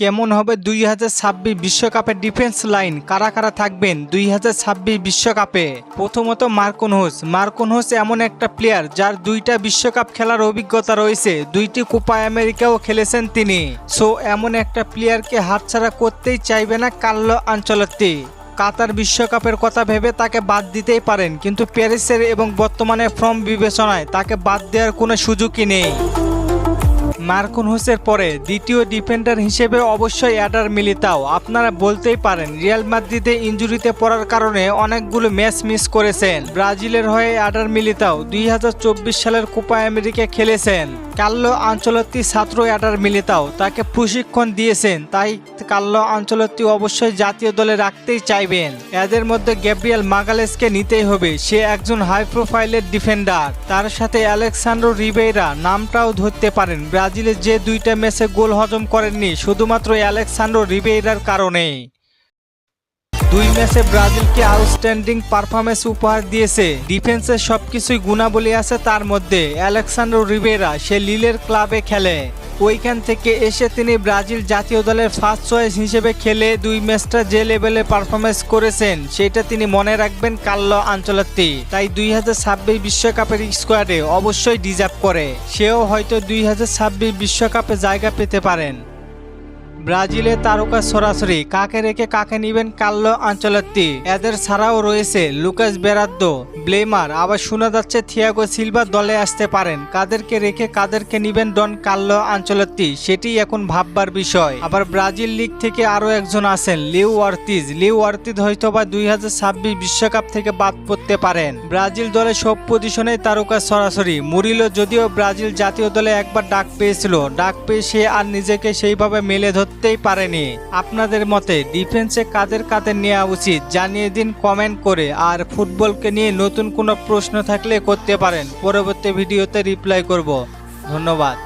কেমন হবে দুই হাজার ছাব্বিশ বিশ্বকাপের ডিফেন্স লাইন? কারা কারা থাকবেন দুই হাজার ছাব্বিশ বিশ্বকাপে? প্রথমত মার্কন হোস মার্কন হোস এমন একটা প্লেয়ার যার দুইটা বিশ্বকাপ খেলার অভিজ্ঞতা রয়েছে। দুইটি কোপা আমেরিকাও খেলেছেন তিনি। সো এমন একটা প্লেয়ারকে হাতছাড়া করতেই চাইবে না কাল্লো আঞ্চলত্তি। কাতার বিশ্বকাপের কথা ভেবে তাকে বাদ দিতেই পারেন, কিন্তু প্যারিসের এবং বর্তমানে ফর্ম বিবেচনায় তাকে বাদ দেওয়ার কোনো সুযোগই নেই। মার্কুন হোসের পরে দ্বিতীয় ডিফেন্ডার হিসেবে অবশ্যই অ্যাডার মিলিতাও। আপনারা বলতেই পারেন, রিয়াল মাদ্রিদে ইঞ্জুরিতে পড়ার কারণে অনেকগুলো ম্যাচ মিস করেছেন। ব্রাজিলের হয়ে অ্যাডার মিলিতাও দুই হাজার চব্বিশ সালের কোপা আমেরিকা খেলেছেন। কাল্লো আঞ্চলত্তি ছাত্র অ্যাডার মিলিতাও তাকে প্রশিক্ষণ দিয়েছেন, তাই কাল্লো আঞ্চলত্তি অবশ্যই জাতীয় দলে রাখতেই চাইবেন। এদের মধ্যে গ্যাব্রিয়েল মাগালেসকে নিতেই হবে, সে একজন হাই প্রোফাইলের ডিফেন্ডার। তার সাথে অ্যালেক্সান্ড্রো রিবেইরা নামটাও ধরতে পারেন। ব্রাজিলের যে দুইটা ম্যাচে গোল হজম করেননি, শুধুমাত্র অ্যালেক্সান্ড্রো রিবেইরার কারণে দুই ম্যাচে ব্রাজিলকে আউটস্ট্যান্ডিং পারফরমেন্স উপহার দিয়েছে। ডিফেন্সের সবকিছুই গুণাবলী আছে তার মধ্যে। অ্যালেক্সান্ড্রো রিবেরা সে লিলের ক্লাবে খেলে। ওইখান থেকে এসে তিনি ব্রাজিল জাতীয় দলের ফার্স্ট চয়েস হিসেবে খেলে দুই ম্যাচটা যে লেভেলে পারফরমেন্স করেছেন, সেটা তিনি মনে রাখবেন কাল্লো আঞ্চলাত্তি। তাই দুই হাজার বিশ্বকাপের স্কোয়াডে অবশ্যই ডিজার্ভ করে। সেও হয়তো দুই হাজার বিশ্বকাপে জায়গা পেতে পারেন। ব্রাজিলের তারকা সরাসরি কাকে রেখে কাকে নিবেন কাল্লো আঞ্চলত্তি? এদের ছাড়াও রয়েছে লুকাস বেরাদ্দো, ব্লেমার, আবার শোনা যাচ্ছে থিয়াগো সিলভা দলে আসতে পারেন। কাদেরকে রেখে কাদেরকে নিবেন ডন কাল্লো আঞ্চলত্তি, সেটি এখন ভাববার বিষয়। আবার ব্রাজিল লিগ থেকে আরও একজন আছেন, লিউ ওয়ার্তিজ লিউ ওয়ার্তিজ হয়তো বা দুই বিশ্বকাপ থেকে বাদ পড়তে পারেন। ব্রাজিল দলে সব পজিশনে তারকা সরাসরি। মুরিলো যদিও ব্রাজিল জাতীয় দলে একবার ডাক পেয়েছিল। ডাক পেয়ে সে আর নিজেকে সেইভাবে মেলে ধরতেই পারেনি। আপনাদের মতে ডিফেন্সে কাদের কাদের নেওয়া উচিত জানিয়ে দিন কমেন্ট করে। আর ফুটবলকে নিয়ে নতুন কোনো প্রশ্ন থাকলে করতে পারেন। পরবর্তী ভিডিওতে রিপ্লাই করব। ধন্যবাদ।